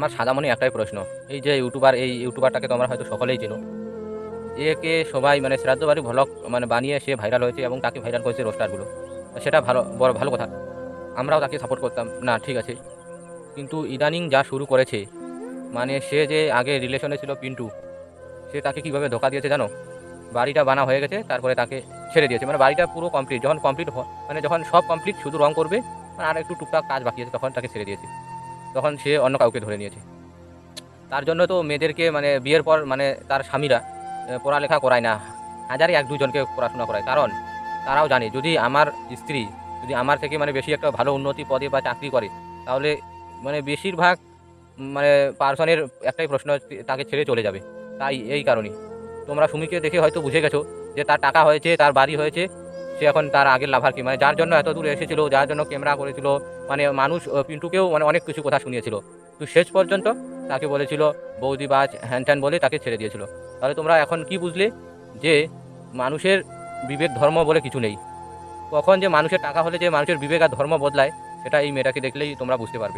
আমার সাদা মনে একটাই প্রশ্ন। এই যে ইউটিউবার, এই ইউটিউবারটাকে তোমরা হয়তো সকলেই চেনো। একে সবাই মানে শ্রাদ্ধ বাড়ি ভ্লগ মানে বানিয়ে সে ভাইরাল হয়েছে এবং তাকে ভাইরাল করেছে রোস্টারগুলো সেটা ভালো, বড়, ভালো কথা। আমরাও তাকে সাপোর্ট করতাম। না, ঠিক আছে। কিন্তু ইদানিং যা শুরু করেছে মানে সে যে আগে রিলেশনে ছিল পিন্টু, সে তাকে কীভাবে ধোকা দিয়েছে জানো? বাড়িটা বানা হয়ে গেছে, তারপরে তাকে ছেড়ে দিয়েছে। মানে বাড়িটা পুরো কমপ্লিট যখন কমপ্লিট মানে যখন সব কমপ্লিট শুধু রং করবে, আর একটু টুকটাক কাজ বাকি আছে, তখন তাকে ছেড়ে দিয়েছে। তখন সে অন্য কাউকে ধরে নিয়েছে। তার জন্য তো মেয়েদেরকে মানে বিয়ের পর মানে তার স্বামীরা পড়ালেখা করায় না। হাজারে এক দুজনকে পড়াশোনা করায়। কারণ তারাও জানে, যদি আমার স্ত্রী যদি আমার থেকে মানে বেশি একটা ভালো উন্নতি পদে বা চাকরি করে, তাহলে মানে বেশিরভাগ মানে পার্সনের একটাই প্রশ্ন তাকে ছেড়ে চলে যাবে। তাই এই কারণে। তোমরা সুমিকে দেখে হয়তো বুঝে গেছো যে তার টাকা হয়েছে, তার বাড়ি হয়েছে সে এখন তার আগের লাভার কি মানে যার জন্য এত দূর এসেছিল, যার জন্য ক্যামেরা করেছিল মানে মানুষ পিন্টুকেও মানে অনেক কিছু কথা শুনিয়েছিল। তো শেষ পর্যন্ত তাকে বলেছিল, বৌদি বাজ হ্যান ত্যান বলে তাকে ছেড়ে দিয়েছিল। তাহলে তোমরা এখন কি বুঝলে? যে মানুষের বিবেক ধর্ম বলে কিছু নেই। কখন যে মানুষের টাকা হলে যে মানুষের বিবেক আর ধর্ম বদলায়, সেটা এই মেয়েটাকে দেখলেই তোমরা বুঝতে পারবে।